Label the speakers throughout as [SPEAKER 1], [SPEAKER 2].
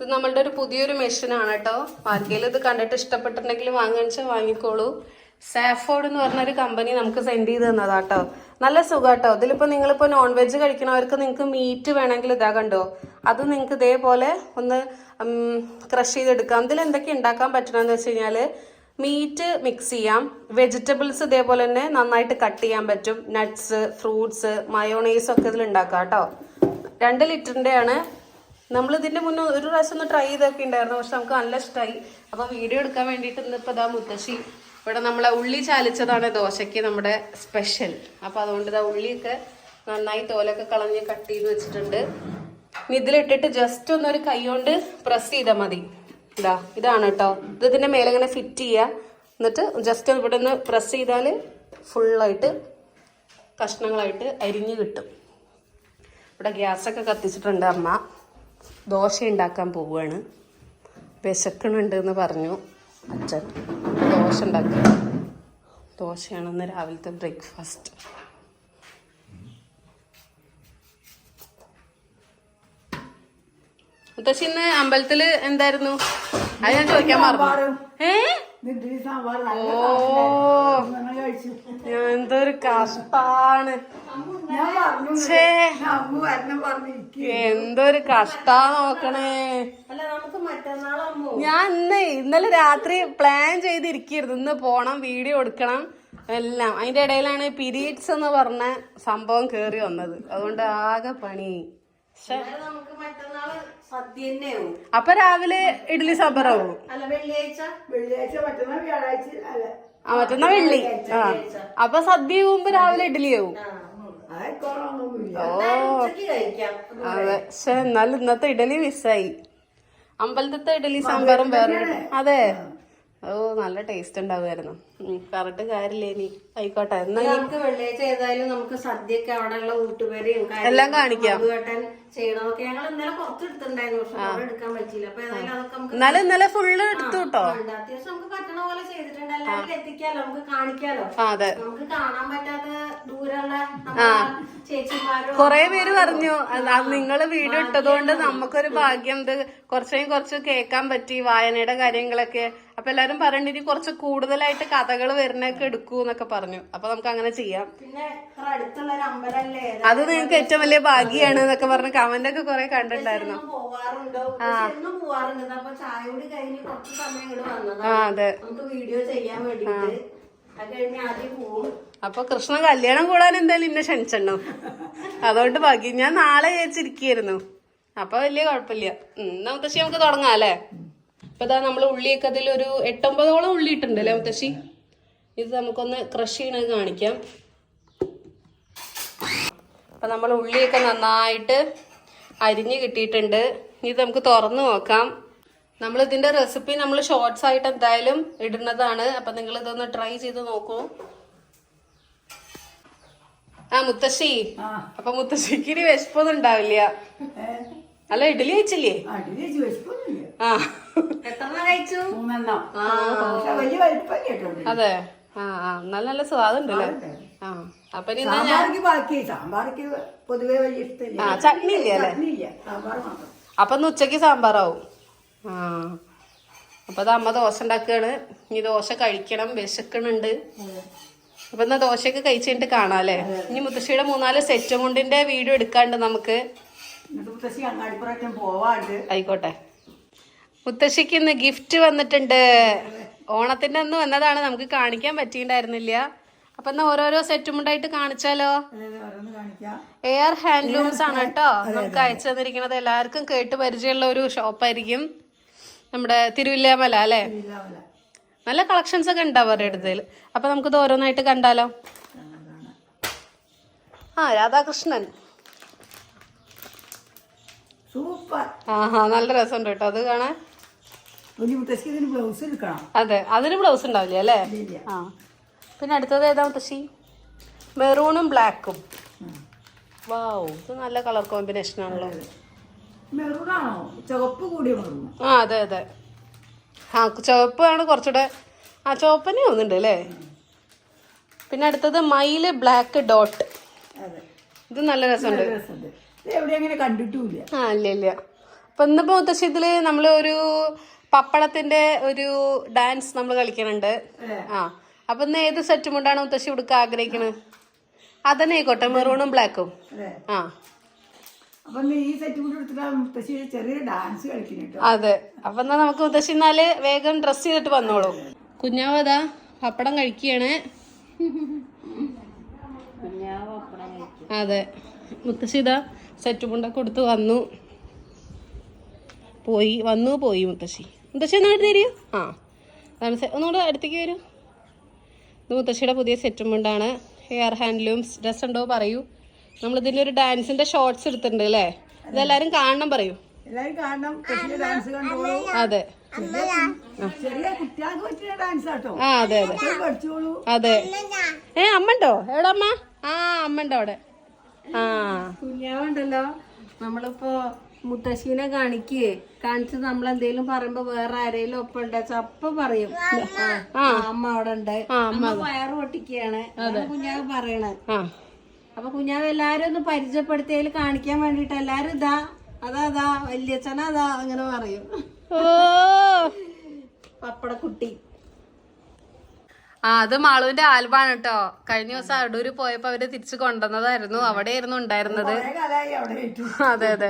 [SPEAKER 1] ഇത് നമ്മളുടെ ഒരു പുതിയൊരു മെഷീനാണ് കേട്ടോ. ആർക്കെങ്കിലും ഇത് കണ്ടിട്ട് ഇഷ്ടപ്പെട്ടിട്ടുണ്ടെങ്കിൽ വാങ്ങിച്ചാൽ വാങ്ങിക്കോളൂ. സാഫോഡ് എന്ന് പറഞ്ഞൊരു കമ്പനി നമുക്ക് സെൻഡ് ചെയ്ത് തന്നതാ കേട്ടോ. നല്ല സുഖാട്ടോ ഇതിലിപ്പോ നിങ്ങളിപ്പോ നോൺ വെജ് കഴിക്കണവർക്ക് നിങ്ങൾക്ക് മീറ്റ് വേണമെങ്കിൽ ഇതാ കണ്ടോ. അത് നിങ്ങൾക്ക് ഇതേപോലെ ഒന്ന് ക്രഷ് ചെയ്തെടുക്കാം. ഇതിൽ എന്തൊക്കെ ഉണ്ടാക്കാൻ പറ്റണമെന്ന് വെച്ച് കഴിഞ്ഞാൽ മീറ്റ് മിക്സ് ചെയ്യാം. വെജിറ്റബിൾസ് ഇതേപോലെ തന്നെ നന്നായിട്ട് കട്ട് ചെയ്യാൻ പറ്റും. നട്ട്സ് ഫ്രൂട്ട്സ് മയോണൈസ് ഒക്കെ ഇതിൽ ഉണ്ടാക്കാം കേട്ടോ. രണ്ട് ലിറ്ററിന്റെ ആണ് നമ്മൾ ഇതിന്റെ മുന്നേ ഒരു പ്രാവശ്യം ഒന്ന് ട്രൈ ചെയ്തൊക്കെ ഉണ്ടായിരുന്നു പക്ഷെ നമുക്ക് നല്ല ഇഷ്ടമായി അപ്പൊ വീഡിയോ എടുക്കാൻ വേണ്ടിയിട്ട് ഇന്നിപ്പോൾ ഇതാ മുത്തശ്ശി ഇവിടെ നമ്മളെ ഉള്ളി ചാലിച്ചതാണ് ദോശയ്ക്ക് നമ്മുടെ സ്പെഷ്യൽ അപ്പോൾ അതുകൊണ്ട് ഇതാ ഉള്ളിയൊക്കെ നന്നായി തോലൊക്കെ കളഞ്ഞ് കട്ട് ചെയ്ത് വെച്ചിട്ടുണ്ട്. ഇതിലിട്ടിട്ട് ജസ്റ്റ് ഒന്നൊരു കൈ കൊണ്ട് പ്രസ് ചെയ്താൽ മതി. ഇതാ ഇതാണ് കേട്ടോ ഇത് ഇതിന്റെ മേലെങ്ങനെ ഫിറ്റ് ചെയ്യുക എന്നിട്ട് ജസ്റ്റ് ഇവിടെ നിന്ന് പ്രസ് ചെയ്താൽ ഫുള്ളായിട്ട് കഷ്ണങ്ങളായിട്ട് അരിഞ്ഞ് കിട്ടും. ഇവിടെ ഗ്യാസൊക്കെ കത്തിച്ചിട്ടുണ്ട് അമ്മ. ദോശ ഉണ്ടാക്കാൻ പോവുകയാണ്. വിശക്കണുണ്ട് എന്ന് പറഞ്ഞു അച്ഛൻ. ദോശ ഉണ്ടാക്കുക ദോശയാണെന്ന് രാവിലത്തെ ബ്രേക്ക്ഫാസ്റ്റ് മുത്തശ്ശി ഇന്ന് അമ്പലത്തിൽ എന്തായിരുന്നു? അത് ഞാൻ ചോദിക്കാൻ മറന്നു. ഏ? എന്തൊരു കഷ്ടാണ്. എന്തൊരു കഷ്ടാ നോക്കണേ.
[SPEAKER 2] അല്ല നമുക്ക് മറ്റന്നാളമ്മോ.
[SPEAKER 1] ഞാൻ ഇന്ന് ഇന്നലെ രാത്രി പ്ലാൻ ചെയ്തിരിക്കുന്നു ഇന്ന് പോണം വീഡിയോ എടുക്കണം എല്ലാം. അതിന്റെ ഇടയിലാണ് പിരീഡ്സ് എന്ന് പറഞ്ഞ സംഭവം കേറി വന്നത്. അതുകൊണ്ട് ആകെ പണി. ശ്ശെ.
[SPEAKER 2] നമുക്ക്
[SPEAKER 1] അപ്പൊ രാവിലെ ഇഡ്ഡലി സാമ്പാറാവും.
[SPEAKER 2] അല്ല വെള്ളിയാഴ്ച?
[SPEAKER 3] വ്യാഴാഴ്ച അല്ല.
[SPEAKER 1] ആ മറ്റന്നാ വെള്ളി. ആ. അപ്പൊ സദ്യ പോകുമ്പോ രാവിലെ ഇഡ്ഡലി ആവും ഓ. പക്ഷെ എന്നാലും ഇന്നത്തെ ഇഡലി മിസ്സായി. അമ്പലത്തെ ഇഡലി സാമ്പാറും വേറെ അതെ. ഓ നല്ല ടേസ്റ്റ് ഉണ്ടാവുമായിരുന്നു. കറക്റ്റ് കാര്യമില്ല ഇനി. ആയിക്കോട്ടെ. എന്നാ ഇനി
[SPEAKER 2] നമുക്ക് വെള്ളിയാഴ്ച ഏതായാലും നമുക്ക് സദ്യക്ക് അവിടെയുള്ള വീട്ടുപേരെയും
[SPEAKER 1] എല്ലാം കാണിക്കാം.
[SPEAKER 2] ചെയ്യണമൊക്കെ ഞങ്ങൾ ഇന്നലെ പുറത്തെടുത്തിട്ടുണ്ടായിരുന്നു പക്ഷെ അവിടെ എടുക്കാൻ പറ്റിയില്ല. അപ്പൊ ഏതായാലും അതൊക്കെ നമുക്ക്
[SPEAKER 1] ഇന്നലെ ഫുള്ള് എടുത്തു കേട്ടോ
[SPEAKER 2] അത്യാവശ്യം നമുക്ക് പറ്റണ പോലെ ചെയ്തിട്ടുണ്ട്. എല്ലാവരും എത്തിക്കാലോ? നമുക്ക് കാണിക്കാലോ? നമുക്ക് കാണാൻ പറ്റാത്ത ദൂരമുള്ള ചേച്ചിമാരും
[SPEAKER 1] കൊറേ പേര് പറഞ്ഞു നിങ്ങൾ വീഡിയോ ഇട്ടതുകൊണ്ട് നമുക്കൊരു ഭാഗ്യം ഇത് കുറച്ചും കുറച്ച് കേൾക്കാൻ പറ്റി വായനയുടെ കാര്യങ്ങളൊക്കെ. അപ്പൊ എല്ലാരും പറഞ്ഞിട്ട് ഇനി കുറച്ച് കൂടുതലായിട്ട് കഥകൾ വരുന്നൊക്കെ എടുക്കൂ എന്നൊക്കെ പറഞ്ഞു. അപ്പൊ നമുക്ക് അങ്ങനെ ചെയ്യാം.
[SPEAKER 2] പിന്നെ അടുത്തുള്ള ഒരു അമ്പലല്ലേ?
[SPEAKER 1] അത് നിങ്ങൾക്ക് ഏറ്റവും വലിയ ഭാഗ്യാണ് എന്നൊക്കെ പറഞ്ഞ് കമന്റ് ഒക്കെ കൊറേ കണ്ടിട്ടുണ്ടായിരുന്നു. ആ. അതെ. അപ്പൊ കൃഷ്ണൻ കല്യാണം കൂടാൻ എന്തായാലും എന്നെ ക്ഷണിച്ചെണ്ണോ? അതുകൊണ്ട് ബാക്കി ഞാൻ നാളെ ചേച്ചിരിക്കായിരുന്നു അപ്പൊ വലിയ കുഴപ്പമില്ല. എന്നാ മുത്തശ്ശി നമുക്ക് തുടങ്ങാം അല്ലേ? ഇപ്പൊ ഇതാ നമ്മൾ ഉള്ളിയൊക്കെ അതിൽ ഒരു എട്ടൊമ്പതോളം ഉള്ളി ഇട്ടുണ്ട് അല്ലേ മുത്തശ്ശി? ഇത് നമുക്കൊന്ന് ക്രഷ് ചെയ്യണത് കാണിക്കാം. അപ്പൊ നമ്മൾ ഉള്ളിയൊക്കെ നന്നായിട്ട് അരിഞ്ഞ് കിട്ടിയിട്ടുണ്ട്. ഇത് നമുക്ക് തുറന്നു നോക്കാം. നമ്മൾ ഇതിന്റെ റെസിപ്പി നമ്മൾ ഷോർട്സ് ആയിട്ട് എന്തായാലും ഇടുന്നതാണ്. അപ്പം നിങ്ങൾ ഇതൊന്ന് ട്രൈ ചെയ്ത് നോക്കൂ. ആ മുത്തശ്ശി. അപ്പൊ മുത്തശ്ശിക്ക് ഇനി വിശപ്പൊന്നും ഉണ്ടാവില്ല. അല്ല ഇഡലി കഴിച്ചില്ലേ? ആ
[SPEAKER 2] എത്ര കഴിച്ചു?
[SPEAKER 3] മൂന്നെണ്ണം. പക്ഷെ വലിയ വലിപ്പം കേട്ടോണ്ട്
[SPEAKER 1] അതെ. ആ ആ. നല്ല നല്ല സ്വാദുണ്ടല്ലേ ആ. അപ്പൊ
[SPEAKER 3] സാമ്പാർക്ക് ബാക്കി. സാമ്പാർക്ക് പൊതുവെ വലിയ ഇഷ്ടമില്ല.
[SPEAKER 1] ആ ചട്നി ഇല്ലേ അല്ലേ?
[SPEAKER 3] ചട്നിയില്ല സാമ്പാർ മാത്രം.
[SPEAKER 1] അപ്പൊ ഇന്ന് ഉച്ചയ്ക്ക് സാമ്പാറാവും. ആ. അപ്പൊ അത് അമ്മ ദോശ ഉണ്ടാക്കുകയാണ് ഇനി ദോശ കഴിക്കണം വിശക്കണുണ്ട് അപ്പൊ എന്നാ ദോശയൊക്കെ കഴിച്ചിട്ട് കഴിഞ്ഞിട്ട് കാണാം ഇനി മുത്തശ്ശിയുടെ മൂന്നാൽ സെറ്റ് കൊണ്ടിന്റെ വീഡിയോ എടുക്കാണ്ട് നമുക്ക് ആയിക്കോട്ടെ. മുത്തശ്ശിക്ക് ഇന്ന് ഗിഫ്റ്റ് വന്നിട്ടുണ്ട്. ഓണത്തിന്റെ അന്ന് വന്നതാണ്. നമുക്ക് കാണിക്കാൻ പറ്റിയിട്ടുണ്ടായിരുന്നില്ല. അപ്പൊ എന്നാ ഓരോരോ സെറ്റും ഉണ്ടായിട്ട് കാണിച്ചാലോ എയർ ഹാൻഡ്ലൂംസ് ആണ് കേട്ടോ. നമുക്ക് അയച്ചു തന്നിരിക്കുന്നത് എല്ലാവർക്കും കേട്ട് പരിചയമുള്ള ഒരു ഷോപ്പായിരിക്കും. നമ്മുടെ തിരുവില്ലാമല അല്ലേ? നല്ല കളക്ഷൻസ് ഒക്കെ ഉണ്ടാവും അവരുടെ അടുത്തിൽ അപ്പൊ നമുക്കിത് ഓരോന്നായിട്ട് കണ്ടാലോ? ആ രാധാകൃഷ്ണൻ.
[SPEAKER 3] സൂപ്പർ.
[SPEAKER 1] ആഹാ നല്ല രസമുണ്ട് കേട്ടോ. അത് കാണാൻ. അതെ അതിന് ബ്ലൗസ് ഉണ്ടാവില്ല അല്ലേ? ആ. പിന്നെ അടുത്തത് ഏതാ മുത്തശ്ശി? മെറൂണും ബ്ലാക്കും. വാവ് ഇത് നല്ല കളർ കോമ്പിനേഷൻ ആണല്ലോ.
[SPEAKER 3] മെറൂണാണോ? ചുവപ്പ് കൂടിയ മെറൂൺ
[SPEAKER 1] ആ അതെ അതെ. ആ ചുവപ്പാണ് കുറച്ചുകൂടെ ആ ചുവപ്പനെ ഒന്നുണ്ട് അല്ലേ? പിന്നെ അടുത്തത് മയിൽ ബ്ലാക്ക് ഡോട്ട്. ഇത് നല്ല രസമുണ്ട്. ആ ഇല്ല ഇല്ല. അപ്പൊ ഇന്നിപ്പോ മുത്തശ്ശി ഇതിൽ നമ്മൾ ഒരു പപ്പടത്തിന്റെ ഒരു ഡാൻസ് നമ്മൾ കളിക്കുന്നുണ്ട് ആ. അപ്പൊ ഇന്ന് ഏത് സെറ്റും കൊണ്ടാണ് മുത്തശ്ശി ഉടുക്കാൻ ആഗ്രഹിക്കുന്നത് അതന്നെ ആയിക്കോട്ടെ മെറൂണും ബ്ലാക്കും. ആ.
[SPEAKER 3] അപ്പൊ ഈ സെറ്റ് കൂടി എടുത്തിട്ട് മുത്തശ്ശി ചെറിയൊരു ഡാൻസ് കളിക്കുന്നു
[SPEAKER 1] അതെ. അപ്പൊ എന്നാ നമുക്ക് മുത്തശ്ശി എന്നാൽ വേഗം ഡ്രസ് ചെയ്തിട്ട് വന്നോളൂ. കുഞ്ഞാവതാ പപ്പടം കഴിക്കുകയാണ് അതെ. മുത്തശ്ശി ഇതാ സെറ്റ് മുണ്ടൊക്കെ കൊടുത്ത് വന്നു. പോയി വന്നു പോയി മുത്തശ്ശി. മുത്തശ്ശി എന്നാ തരൂ ആ. ഒന്നുകൂടെ അടുത്തേക്ക് വരൂ. ഇത് മുത്തശ്ശിയുടെ പുതിയ സെറ്റും മുണ്ടാണ് ഹെയർ ഹാൻഡ്ലൂംസ് ഡ്രസ് ഉണ്ടോ പറയൂ. നമ്മളിതിന്റെ ഒരു ഡാൻസിന്റെ ഷോർട്സ് എടുത്തിട്ടുണ്ട് അല്ലേ? ഇതെല്ലാരും കാണണം പറയൂ.
[SPEAKER 3] എല്ലാരും കാണണം. ഡാൻസ് കണ്ടോളൂ.
[SPEAKER 1] അതെ. ആ. അതെ അതെ. അതെ. ഏ അമ്മണ്ടോ എവിടെ അമ്മ ആ അമ്മണ്ടോ അവിടെ. ആ.
[SPEAKER 2] കുഞ്ഞാവണ്ടല്ലോ. നമ്മളിപ്പോ മുത്തശ്ശീനെ കാണിക്കേ. കാണിച്ച് നമ്മൾ എന്തെങ്കിലും പറയുമ്പോ വേറെ ആരെങ്കിലും ഒപ്പം ഉണ്ട് അപ്പൊ പറയും. ആ, അമ്മ. അവിടെ ഉണ്ട് അമ്മ വയറ് പൊട്ടിക്കുകയാണ് കുഞ്ഞാവ് പറയണേ. അപ്പൊ കുഞ്ഞാവ് എല്ലാരും ഒന്ന് പരിചയപ്പെടുത്തിയതിൽ കാണിക്കാൻ വേണ്ടിട്ട് എല്ലാരും ഇതാ അതാ അതാ വല്യച്ഛനാ അതാ അങ്ങനെ പറയും.
[SPEAKER 1] ഓ.
[SPEAKER 2] പപ്പടക്കുട്ടി.
[SPEAKER 1] ആ അത് മാളുവിന്റെ ആൽബാണ് കേട്ടോ കഴിഞ്ഞ ദിവസം അടൂര് പോയപ്പോ അവർ തിരിച്ചു കൊണ്ടുവന്നതായിരുന്നു. അവിടെയായിരുന്നു ഉണ്ടായിരുന്നത്. അതെ അതെ.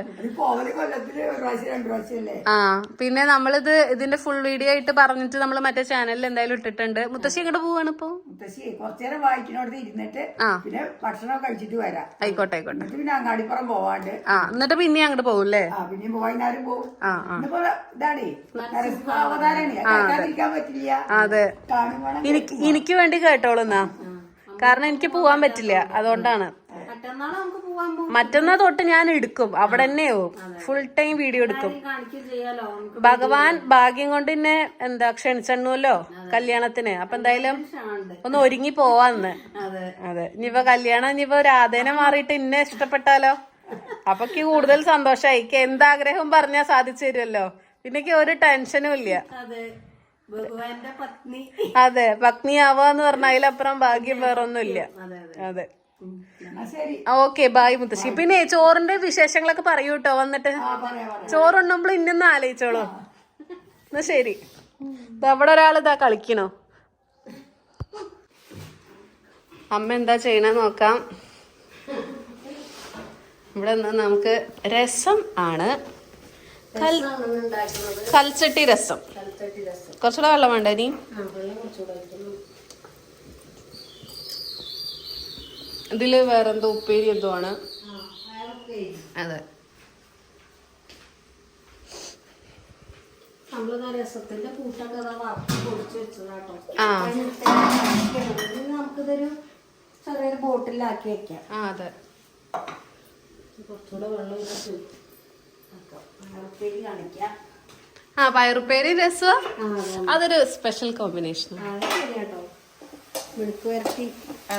[SPEAKER 1] ആ പിന്നെ നമ്മളിത് ഇതിന്റെ ഫുൾ വീഡിയോ ആയിട്ട് പറഞ്ഞിട്ട് നമ്മൾ മറ്റേ ചാനലിൽ എന്തായാലും ഇട്ടിട്ടുണ്ട്. മുത്തശ്ശി ഇങ്ങോട്ട് പോവാണ് ഇപ്പൊ? ആയിക്കോട്ടെ ആയിക്കോട്ടെ.
[SPEAKER 3] പിന്നെ അങ്ങാടിപ്പുറം പോവാണ്ട്.
[SPEAKER 1] ആ എന്നിട്ട് പിന്നെ അങ്ങോട്ട് പോകൂല്ലേ
[SPEAKER 3] ആ പിന്നെ വൈകുന്നേരം പോകും
[SPEAKER 1] ആ ആ.
[SPEAKER 3] ഇന്നിപ്പോ ഇതാണേ നരസിംഹ അവതാരാണ് കേൾക്കാതിരിക്കാൻ പറ്റില്ല.
[SPEAKER 1] അതെ. എനിക്ക് എനിക്ക് വേണ്ടി കേട്ടോളുന്നാ കാരണം എനിക്ക് പോവാൻ പറ്റില്ല. അതുകൊണ്ടാണ്. മറ്റന്നാ തൊട്ട് ഞാൻ എടുക്കും. അവിടെ തന്നെയോ ഫുൾ ടൈം വീഡിയോ എടുക്കും. ഭഗവാൻ ഭാഗ്യം കൊണ്ട് എന്നെ എന്താ ക്ഷണിച്ചെണ്ണുമല്ലോ കല്യാണത്തിന്. അപ്പൊ എന്തായാലും ഒന്ന് ഒരുങ്ങി പോവാന്ന്.
[SPEAKER 2] അതെ.
[SPEAKER 1] ഇനിയിപ്പോ കല്യാണം ഇനിയിപ്പോ രാധേനെ മാറിയിട്ട് ഇന്നെ ഇഷ്ടപ്പെട്ടാലോ? അപ്പൊ കൂടുതൽ സന്തോഷായി. എനിക്ക് എന്താഗ്രഹം പറഞ്ഞാ സാധിച്ചു തരുമല്ലോ. പിന്നെ ഒരു ടെൻഷനും ഇല്ല.
[SPEAKER 2] ഭഗവാന്റെ പത്നി.
[SPEAKER 1] അതെ പത്നിയാവാന്ന് പറഞ്ഞ അതിലപ്പുറം ഭാഗ്യം വേറൊന്നുമില്ല.
[SPEAKER 2] അതെ
[SPEAKER 1] ഓക്കെ ബായ് മുത്തശ്ശി. പിന്നെ ചോറിന്റെ വിശേഷങ്ങളൊക്കെ പറയൂ കേട്ടോ വന്നിട്ട്. ചോറുണ്ണുമ്പോൾ ഇന്നൊന്ന് ആലോചിച്ചോളൂ. എന്നാ ശരി. അവിടെ ഒരാൾ ഇതാ കളിക്കണോ. അമ്മ എന്താ ചെയ്യണേ നോക്കാം. ഇവിടെ നിന്ന് നമുക്ക് രസം ആണ്. കൽച്ചട്ടി രസം. കുറച്ചുകൂടെ വെള്ളം വേണ്ട ഇനി? ഇതിൽ വേറെന്തോ ഉപ്പേരി എന്തോ ആണ്. അതെ.
[SPEAKER 2] രസത്തിന്റെ കൂട്ടൊക്കെ പൊടിച്ച് വെച്ചതാട്ടോ. നമുക്കിതൊരു ചെറിയൊരു ബോട്ടിലാക്കി വെക്കാം.
[SPEAKER 1] അതെ.
[SPEAKER 2] കുറച്ചുകൂടെ വെള്ളം ഒഴിച്ച് വെക്കാം അയാളപ്പേരി കാണിക്കാം
[SPEAKER 1] ആ പയറുപ്പേരി രസം. അതൊരു സ്പെഷ്യൽ കോമ്പിനേഷൻ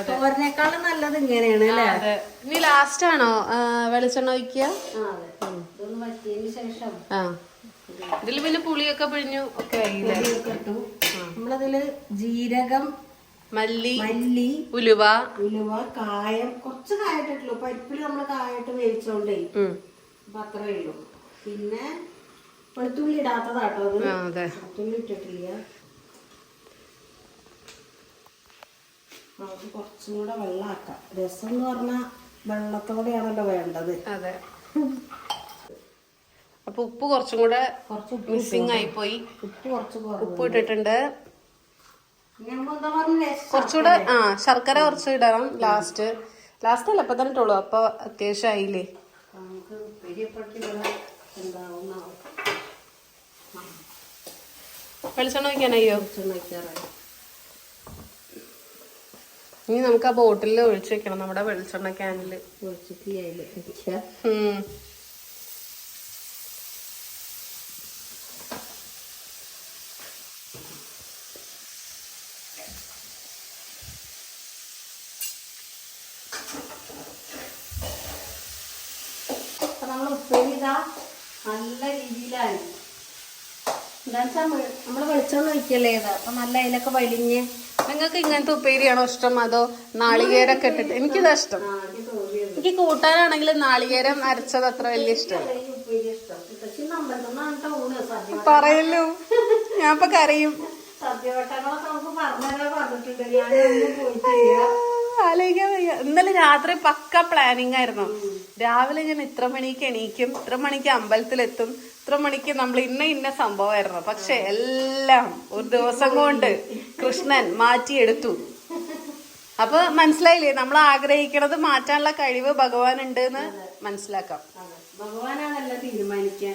[SPEAKER 2] തോരനേക്കാളും നല്ലത് ഇങ്ങനെയാണ് അല്ലേ?
[SPEAKER 1] ഇനി ലാസ്റ്റ് ആണോ? വെളിച്ചെണ്ണ ഒഴിക്കുക? ഇതിൽ പിന്നെ പുളിയൊക്കെ പിഴിഞ്ഞു ഒക്കെ
[SPEAKER 2] നമ്മളതിൽ ജീരകം
[SPEAKER 1] മല്ലി
[SPEAKER 2] മല്ലി
[SPEAKER 1] ഉലുവ.
[SPEAKER 2] ഉലുവ കായം കുറച്ച് കായട്ടിട്ടുള്ളൂ പരിപ്പിൽ നമ്മൾ കായട്ട് വേവിച്ചോണ്ടേ. അപ്പൊ അത്രേ ഉള്ളൂ. പിന്നെ വെളുത്തുള്ളി ഇടാത്തതാട്ടോ അത്. വെളുത്തുള്ളി ഇട്ടിട്ടില്ല. നമുക്ക് കുറച്ചും കൂടെ വെള്ളമാക്കാം രസം എന്ന് പറഞ്ഞാൽ വെള്ളത്തോടെയാണല്ലോ വേണ്ടത്.
[SPEAKER 1] അതെ. അപ്പൊ ഉപ്പ് കുറച്ചും കൂടെ മിസ്സിങ് ആയിപ്പോയി.
[SPEAKER 2] ഉപ്പ് കുറച്ച്
[SPEAKER 1] ഉപ്പ് ഇട്ടിട്ടുണ്ട്. കുറച്ചുകൂടെ ആ ശർക്കര കുറച്ച് ഇടണം ലാസ്റ്റ്. ലാസ്റ്റ് അല്ല ഇപ്പൊ തന്നെ ഇട്ടുള്ളൂ അപ്പൊ അത്യാവശ്യം ആയില്ലേ? വെളിച്ചെണ്ണ
[SPEAKER 2] വയ്ക്കാറായി
[SPEAKER 1] ഇനി നമുക്ക് ആ ബോട്ടിലിൽ ഒഴിച്ച് വെക്കണം നമ്മുടെ വെളിച്ചെണ്ണ ക്യാനിൽ.
[SPEAKER 2] ഒഴിച്ചിട്ട് അതിൽ വെക്കുക
[SPEAKER 1] ഉം.
[SPEAKER 2] അപ്പൊ നമ്മൾ ഉപ്പേരി ഇതാ നല്ല രീതിയിലായി എന്താ വെച്ചാൽ നമ്മൾ വെളിച്ചെണ്ണ ഒഴിക്കല്ലേ ഇത്? അപ്പൊ നല്ല അതിലൊക്കെ വലിഞ്ഞ്
[SPEAKER 1] നിങ്ങൾക്ക് ഇങ്ങനത്തെ ഉപ്പേരിയാണോ ഇഷ്ടം? അതോ നാളികേരൊക്കെ ഇട്ടിട്ട്? എനിക്കിതാ ഇഷ്ടം.
[SPEAKER 2] എനിക്ക്
[SPEAKER 1] കൂട്ടാനാണെങ്കിൽ നാളികേരം അരച്ചത് അത്ര വലിയ
[SPEAKER 2] ഇഷ്ടം.
[SPEAKER 1] പറയല്ലോ. ഞാൻ ഇപ്പൊ കരയും
[SPEAKER 2] പോയിട്ടില്ല.
[SPEAKER 1] ആലോചിക്കാൻ വയ്യ. ഇന്നലെ രാത്രി പക്ക പ്ലാനിങ് ആയിരുന്നു. രാവിലെ ഞാൻ ഇത്ര മണിക്ക് എണീക്കും ഇത്ര മണിക്ക് അമ്പലത്തിലെത്തും ഇത്ര മണിക്ക് നമ്മൾ ഇന്ന ഇന്ന സംഭവമായിരുന്നു പക്ഷെ എല്ലാം ഒരു ദിവസം കൊണ്ട് കൃഷ്ണൻ മാറ്റിയെടുത്തു. അപ്പൊ മനസ്സിലായില്ലേ? നമ്മൾ ആഗ്രഹിക്കണത് മാറ്റാനുള്ള കഴിവ് ഭഗവാൻ ഉണ്ട് എന്ന് മനസ്സിലാക്കാം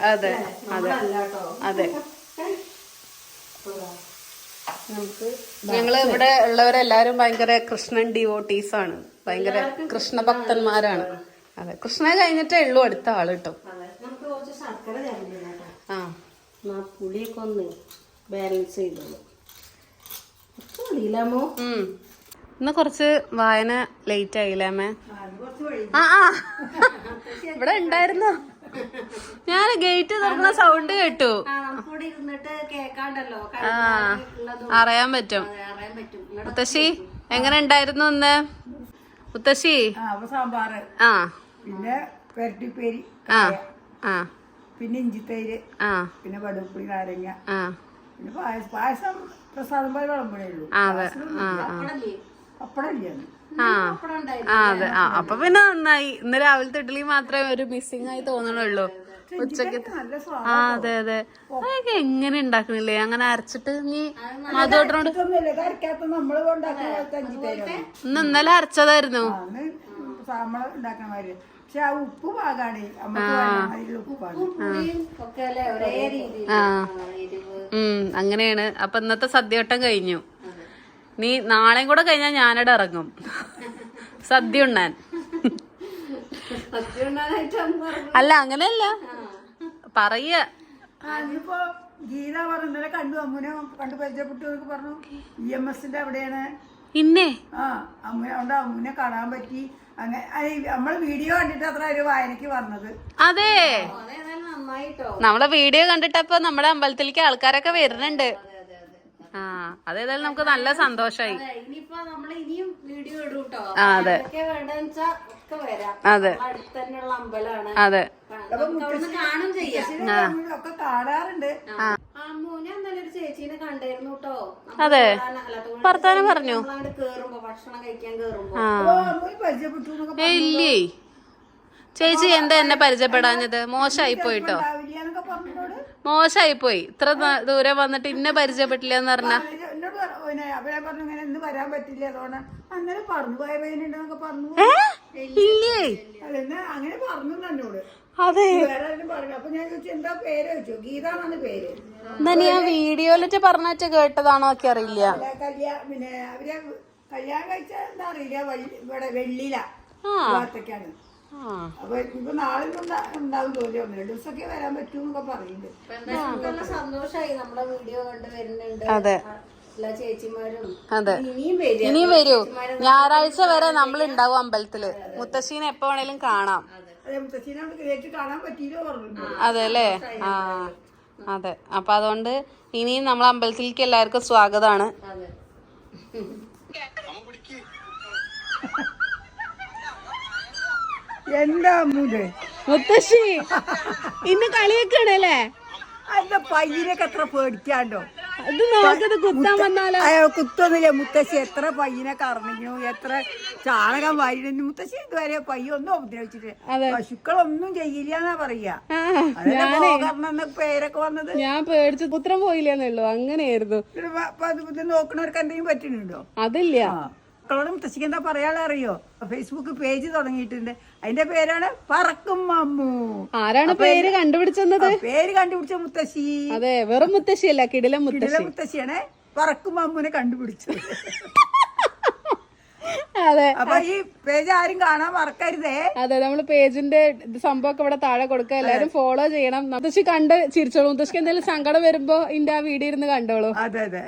[SPEAKER 2] അതെ.
[SPEAKER 1] അതെ. അതെ. ഞങ്ങൾ ഇവിടെ ഉള്ളവരെല്ലാരും ഭയങ്കര കൃഷ്ണൻ ഡിവോട്ടീസ് ആണ്. ഭയങ്കര കൃഷ്ണ ഭക്തന്മാരാണ് അതെ കൃഷ്ണ കഴിഞ്ഞിട്ടേ ഉള്ളൂ അടുത്ത ആൾ കേട്ടോ
[SPEAKER 2] അതെ നമുക്ക് കുറച്ച് ശർക്കര തരുന്നില്ല
[SPEAKER 1] ആ.
[SPEAKER 2] എന്നാ പുളിയൊക്കെ ഒന്ന് ബാലൻസ് ചെയ്തോളൂ. കുറച്ച് മതിയില്ലാമോ
[SPEAKER 1] ഉം. ഇന്ന് കുറച്ച് വായന ലേറ്റ് ആയില്ലേ അമ്മേ? ആ ആ ഇവിടെ ഉണ്ടായിരുന്നു? ഞാൻ ഗേറ്റ് തുറക്കുന്ന സൗണ്ട് കേട്ടു. അറിയാൻ പറ്റും. മുത്തശ്ശി എങ്ങനെ ഉണ്ടായിരുന്നു ഇന്ന്? മുത്തശ്ശി?
[SPEAKER 3] ആ. പിന്നെ പെരട്ടിപ്പേരി
[SPEAKER 1] ആ ആ.
[SPEAKER 3] പിന്നെ ഇഞ്ചിത്തൈര്
[SPEAKER 1] ആ.
[SPEAKER 3] പിന്നെ വടുപ്പുളി നാരങ്ങ.
[SPEAKER 1] ആ.
[SPEAKER 3] പിന്നെ പായസം. പായസം പ്രസാദം പോലെ വിളമ്പഴേ ഉള്ളൂ
[SPEAKER 2] പപ്പടല്ലേ?
[SPEAKER 1] ആ. അതെ. ആ അപ്പൊ പിന്നെ നന്നായി. ഇന്ന് രാവിലത്തെ ഇഡ്ഡലി മാത്രമേ ഒരു മിസ്സിംഗ് ആയി തോന്നണുള്ളൂ. ഉച്ചയ്ക്ക്
[SPEAKER 3] നല്ല സ്വാദം
[SPEAKER 1] ആ അതെ. അതെ അതൊക്കെ എങ്ങനെ ഉണ്ടാക്കണില്ലേ? അങ്ങനെ അരച്ചിട്ട് നീ മധുട്ടനോട് ഇന്ന് ഇന്നലെ അരച്ചതായിരുന്നു.
[SPEAKER 3] പക്ഷെ ആ ഉപ്പ് പാകാണ്
[SPEAKER 1] ആ. ഉം അങ്ങനെയാണ്. അപ്പൊ ഇന്നത്തെ സദ്യവട്ടം കഴിഞ്ഞു. നീ നാളെയും കൂടെ കഴിഞ്ഞാൽ ഞാനിടെ ഇറങ്ങും. സദ്യ ഉണ്ണാൻ. അല്ല അങ്ങനെയല്ല. പറയ.
[SPEAKER 3] അതിപ്പോ ഗീത പറഞ്ഞു കണ്ടു. അമ്മനെ കണ്ടു പരിചയപ്പെട്ടു പറഞ്ഞു. ഇ എം എസിന്റെ അവിടെയാണ്.
[SPEAKER 1] ഇന്നേ?
[SPEAKER 3] ആ അമ്മ അവിടെ അമ്മുനെ കാണാൻ പറ്റി. അങ്ങനെ നമ്മൾ വീഡിയോ കണ്ടിട്ട് അത്ര ഒരു വായനക്ക് വന്നത്.
[SPEAKER 1] അതെ. നമ്മളെ വീഡിയോ കണ്ടിട്ടപ്പോ നമ്മുടെ അമ്പലത്തിലേക്ക് ആൾക്കാരൊക്കെ വരുന്നുണ്ട്.
[SPEAKER 2] അതെ അതെ അതെ
[SPEAKER 1] ആ അതേതായാലും നമുക്ക് നല്ല സന്തോഷായി.
[SPEAKER 2] അതെ
[SPEAKER 1] അതെ. അതെ.
[SPEAKER 2] നമ്മളെ അമ്പലമാണ്.
[SPEAKER 1] അതെ.
[SPEAKER 2] നമുക്ക് അവിടുന്ന് കാണും ചെയ്യാം.
[SPEAKER 3] ഒക്കെ കാണാറുണ്ട്.
[SPEAKER 2] അമ്മൂനെ
[SPEAKER 1] അതെ. ഭർത്താനം പറഞ്ഞു. ഇല്ലേ? ചേച്ചി എന്താ എന്നെ പരിചയപ്പെടാഞ്ഞത്? മോശമായി പോയിട്ടോ? മോശമായി പോയി. ഇത്ര ദൂരെ വന്നിട്ട് ഇന്നെ പരിചയപ്പെട്ടില്ല എന്ന് പറഞ്ഞു ഇല്ലേ അതെ. എന്നാ നീ ആ വീഡിയോയിലിട്ട് പറഞ്ഞ കേട്ടതാണോ ഒക്കെ അറിയില്ല.
[SPEAKER 3] പിന്നെ അവർ കല്യാണം കഴിച്ച എന്താ അറിയില്ല. ഇവിടെ വെള്ളിയില.
[SPEAKER 1] ആ.
[SPEAKER 3] ഭാഗത്തേക്കാണ്
[SPEAKER 1] ആ.
[SPEAKER 3] അപ്പൊ ഇപ്പൊ നാളെ ഒന്നും ഉണ്ടാ- ഉണ്ടാവും തോന്നി ഒന്ന് രണ്ട് ദിവസമൊക്കെ വരാൻ പറ്റും എന്നൊക്കെ പറയുന്നുണ്ട്
[SPEAKER 2] നമ്മളെ വീഡിയോ കണ്ട് വരുന്നുണ്ട്.
[SPEAKER 1] അതെ.
[SPEAKER 2] ഇനിയും
[SPEAKER 1] വരൂ. ഞായറാഴ്ച വരെ നമ്മൾ ഉണ്ടാവും അമ്പലത്തിൽ. മുത്തശ്ശീനെ എപ്പോ വേണേലും കാണാം.
[SPEAKER 3] അതെ മുത്തശ്ശീനെ അവിടെ കാണാൻ പറ്റിയില്ല പറഞ്ഞു
[SPEAKER 1] അതെ അല്ലേ ആ അതെ. അപ്പൊ അതുകൊണ്ട് ഇനിയും നമ്മൾ അമ്പലത്തിലേക്ക് എല്ലാവർക്കും സ്വാഗതമാണ്.
[SPEAKER 3] എന്താ
[SPEAKER 1] മുത്തശ്ശി ഇന്ന് കളിയൊക്കെയാണല്ലേ?
[SPEAKER 3] അല്ല പയ്യനൊക്കെ എത്ര പേടിക്കാണ്ടോ കുത്തൊന്നുമില്ല. മുത്തശ്ശി എത്ര പയ്യനെ കറന്നിക്കണു എത്ര ചാണകം വാരിടുന്നു മുത്തശ്ശി ഇതുവരെ പയ്യ ഒന്നും ഉപദ്രവിച്ചിട്ട് പശുക്കളൊന്നും ചെയ്യില്ല എന്നാ പറയാ പേരൊക്കെ വന്നത്?
[SPEAKER 1] ഞാൻ പേടിച്ച് പുത്രം പോയില്ലെന്നുള്ളൂ അങ്ങനെയായിരുന്നു.
[SPEAKER 3] നോക്കണവർക്ക് എന്തെങ്കിലും പറ്റുന്നുണ്ടോ?
[SPEAKER 1] അതില്ല.
[SPEAKER 3] മക്കളോട് മുത്തശ്ശിക്ക് എന്താ പറയാനുള്ള അറിയോ ഫേസ്ബുക്ക് പേജ് തുടങ്ങിയിട്ടുണ്ട്. അതിന്റെ പേരാണ് പറക്കും മമ്മു
[SPEAKER 1] ആരാണ് പേര്
[SPEAKER 3] കണ്ടുപിടിച്ചത് പേര് കണ്ടുപിടിച്ച മുത്തശ്ശി.
[SPEAKER 1] അതെ വെറും മുത്തശ്ശിയല്ല കിടില മുത്തശ്ശി.
[SPEAKER 3] മുത്തശ്ശിയാണ് പറക്കും മമ്മുനെ കണ്ടുപിടിച്ചത്.
[SPEAKER 1] അതെ.
[SPEAKER 3] അപ്പൊ ഈ പേജ് ആരും കാണാൻ മറക്കരുതേ.
[SPEAKER 1] അതെ നമ്മൾ പേജിന്റെ സംഭവം ഒക്കെ ഇവിടെ താഴെ കൊടുക്കുക. എല്ലാരും ഫോളോ ചെയ്യണം. മുത്തശ്ശി കണ്ട് ചിരിച്ചോളൂ. മുത്തശ്ശിക്ക് എന്തെങ്കിലും സങ്കടം വരുമ്പോ ഇന്റെ ആ വീഡിയോ ഇരുന്ന് കണ്ടോളൂ.
[SPEAKER 3] അതെ അതെ.